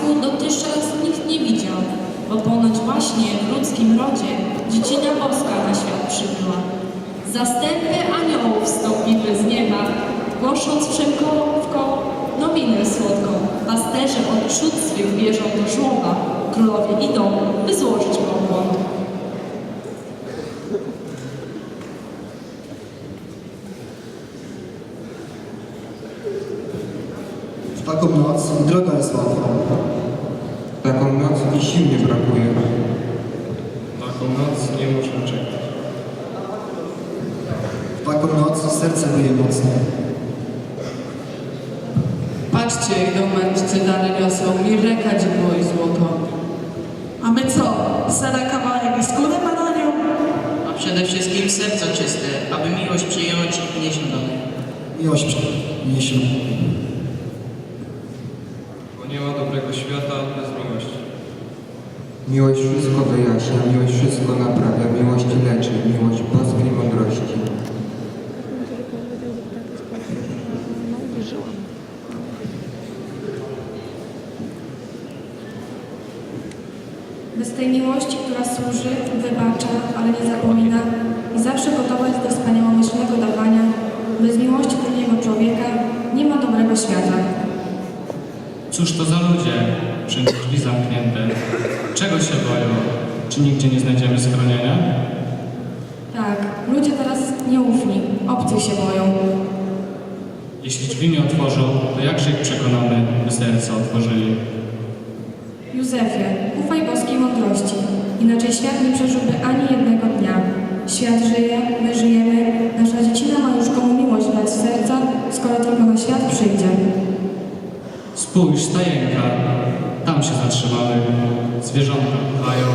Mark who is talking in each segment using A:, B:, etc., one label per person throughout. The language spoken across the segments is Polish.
A: blasku dotychczas nikt nie widział, bo ponoć właśnie w ludzkim rodzie dziecina boska na świat przybyła. Zastępy aniołów wstąpiły z nieba, głosząc wszem koło w koło nowinę słodką. Pasterze od trzód swych bierzą do żłoba, królowie idą, by złożyć pokłon.
B: Taką noc droga jest łatwa.
C: Taką noc i sił nie brakuje.
D: Taką noc nie można czekać.
B: W taką noc serce bije mocno.
E: Patrzcie, idą mędrcy dary niosą, mirę, kadzidło i złoto.
F: A my co? Sara kawałek i skórę bananią?
G: A przede wszystkim serce czyste, aby miłość przyjąć i nieść do domu.
B: Miłość niesie.
D: Bo nie ma dobrego świata bez miłości.
C: Miłość wszystko wyjaśnia, miłość wszystko naprawia, miłość leczy, miłość boskiej mądrości.
H: Bez tej miłości, która służy, wybacza, ale nie zapomina i zawsze gotowa jest do wspaniałomyślnego dawania, bez miłości drugiego człowieka nie ma dobrego świata.
I: Cóż to za ludzie? Wszędzie drzwi zamknięte. Czego się boją? Czy nigdzie nie znajdziemy schronienia?
H: Tak, ludzie teraz nieufni, obcych się boją.
I: Jeśli drzwi nie otworzą, to jakże ich przekonamy, by serce otworzyli?
H: Józefie, ufaj boskiej mądrości, inaczej świat nie przeżyłby ani jednego dnia. Świat żyje, my żyjemy, nasza dziecina ma już komu miłość dać z serca, skoro tylko na świat przyjdzie.
I: Spójrz, stajenka. Tam się zatrzymamy. Zwierzątka puchają.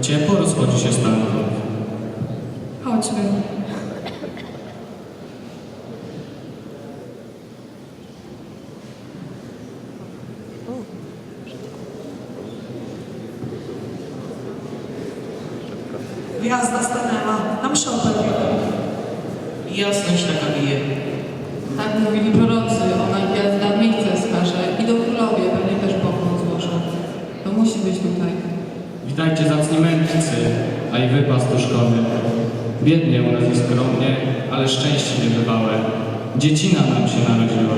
I: Ciepło rozchodzi się stamtąd.
H: Chodźmy.
F: Gwiazda stanęła, nam szopę
G: I jasność taka bije.
E: Tak mówili prorocy, do królowie pewnie też pokłon złożą. To musi być tutaj.
I: Witajcie zacni mędrcy, a i wy pastuszkowie. Biednie u nas i skromnie, ale szczęście niebywałe. Dziecina nam się narodziła.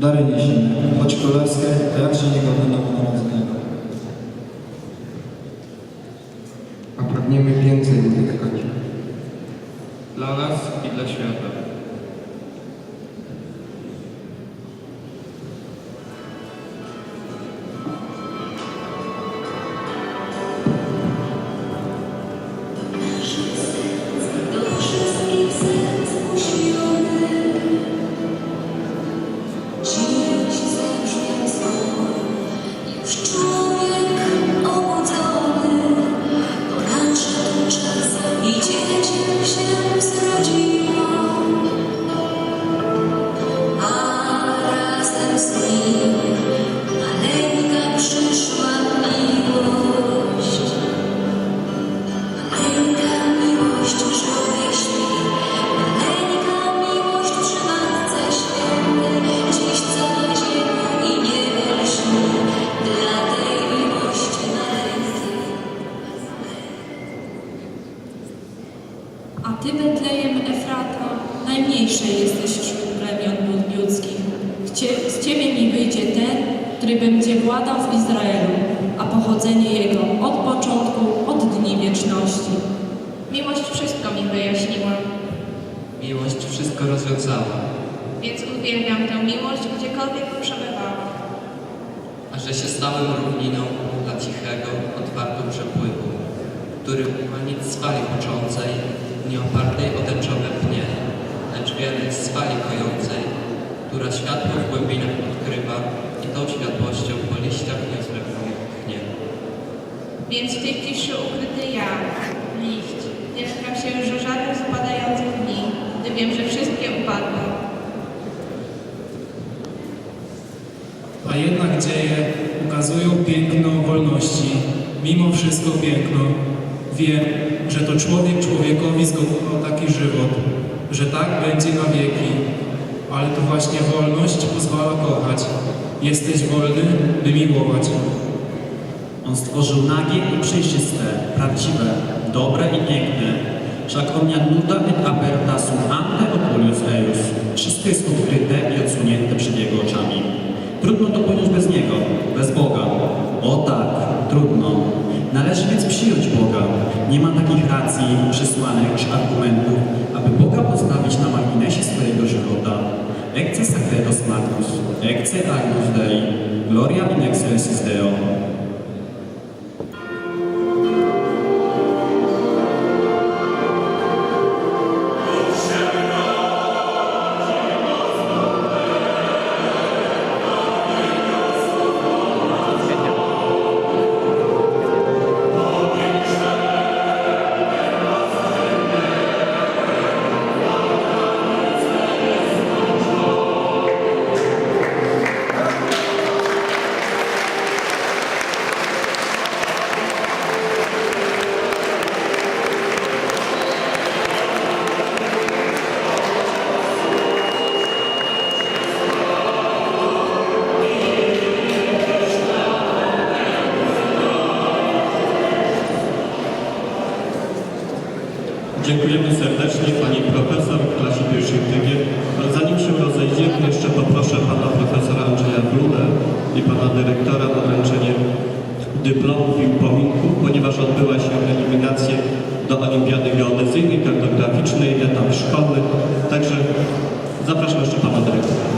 B: Dary niesiemy, choć królewskie, to jakże niegodne nowonarodzonego.
C: A pragniemy więcej uzyskać.
D: Dla nas i dla świata.
A: Który będzie władał w Izraelu, a pochodzenie jego od początku, od dni wieczności.
J: Miłość wszystko mi wyjaśniła,
G: Miłość wszystko rozwiązała.
J: więc uwielbiam tę miłość, gdziekolwiek przebywała.
G: A że się stałem równiną dla cichego, otwartego przepływu, który ma nic z fali począcej, nie opartej o tęczowe pnie, lecz wiele z fali kojącej, która światło w głębinach odkrywa i tą światłością po liściach nie oslepuje pchnie.
J: Więc w tej ciszy ukryty ja, liść, nie lękam się już żadnych z upadających dni, gdy wiem, że wszystkie upadną.
K: A jednak dzieje ukazują piękno wolności, mimo wszystko piękno. Wiem, że to człowiek człowiekowi zgotował taki żywot, że tak będzie na wieki. Ale to właśnie wolność pozwala kochać. Jesteś wolny, by miłować.
L: On stworzył nagie i przejrzyste, prawdziwe, dobre i piękne. Wszak omnia nuda et aperta sum ante oculius eius. Wszystko jest ukryte i odsunięte przed Jego oczami. Trudno to pojąć bez Niego, bez Boga. O tak, trudno. Należy więc przyjąć Boga. Nie ma takich racji przesłanek czy argumentów, aby Boga postawić na marginesie swojego żywota. Ecce sacredos Magnus, ecce agnus Dei, gloria in excelsis Deo.
M: Dziękujemy serdecznie Pani Profesor klasie pierwszej. Ale zanim się rozejdziemy, jeszcze poproszę Pana Profesora Andrzeja Bludę i Pana Dyrektora o wręczenie dyplomów i upominków, ponieważ odbyła się eliminacja do Olimpiady Geodezyjnej, Kartograficznej, etap szkolny. Także zapraszam jeszcze Pana Dyrektora.